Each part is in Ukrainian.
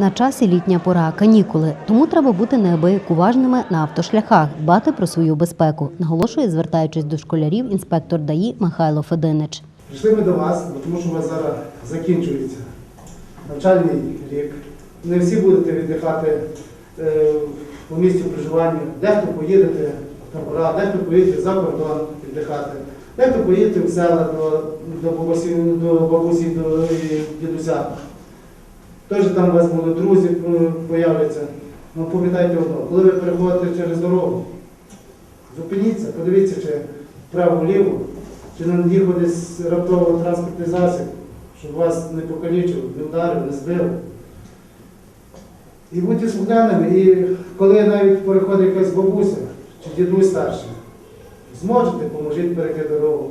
На часі літня пора, канікули, тому треба бути неабияк уважними на автошляхах, дбати про свою безпеку, наголошує, звертаючись до школярів, інспектор ДАІ Михайло Фединич. Прийшли ми до вас, тому що у вас зараз закінчується навчальний рік. Не всі будете віддихати е, у місці проживання. Дехто поїдете в табора, дехто поїде за кордон віддихати, дехто поїде в села до, до бабусі, до бабусі, до дідуся. Теж там у вас будуть друзі е, появляться. Ну пам'ятайте одно, коли ви переходите через дорогу, зупиніться, подивіться, чи вправо-вліво, чи не над'їхав десь раптово транспортний засіб, щоб вас не покалічив, не вдарив, не збив. І будьте слухняними, і коли навіть переходить якась бабуся чи дідусь старший, зможете, поможіть перейти дорогу,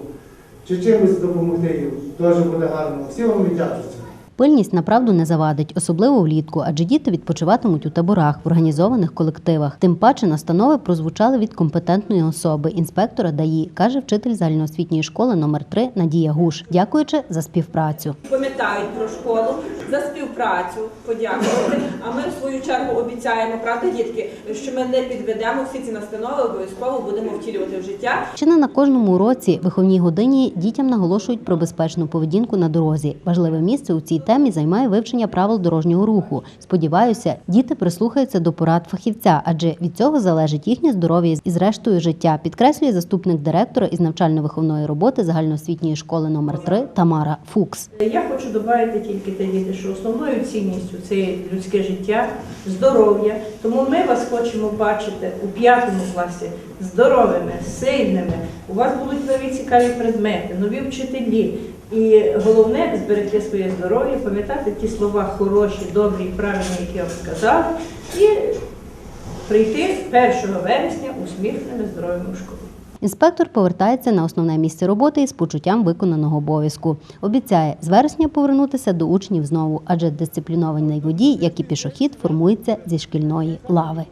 чи чимось допомогти їм, теж буде гарно. Всі вам віддячуться. Пильність направду не завадить, особливо влітку, адже діти відпочиватимуть у таборах в організованих колективах. Тим паче настанови прозвучали від компетентної особи інспектора ДАІ, каже вчитель загальноосвітньої школи номер 3 Надія Гуш, дякуючи за співпрацю. пам'ятають про школу за співпрацю, подякувати. А ми в свою чергу обіцяємо, правда, дітки, що ми не підведемо всі ці настанови, обов'язково будемо втілювати в життя. Чи не на кожному уроці виховній годині дітям наголошують про безпечну поведінку на дорозі. Важливе місце у цій темі займає вивчення правил дорожнього руху. Сподіваюся, діти прислухаються до порад фахівця, адже від цього залежить їхнє здоров'я і зрештою життя. Підкреслює заступник директора із навчально-виховної роботи загальноосвітньої школи номер 3 Тамара Фукс. Я хочу додати тільки те, діти, що основною цінністю це людське життя, здоров'я. Тому ми вас хочемо бачити у п'ятому класі здоровими, сильними. У вас будуть нові цікаві предмети, нові вчителі. І головне зберегти своє здоров'я, пам'ятати ті слова хороші, добрі, правильні, які я вам сказала, і прийти 1 вересня усміхненими, здоровими в школу. Інспектор повертається на основне місце роботи із почуттям виконаного обов'язку. Обіцяє з вересня повернутися до учнів знову, адже дисциплінований водій, як і пішохід, формується зі шкільної лави.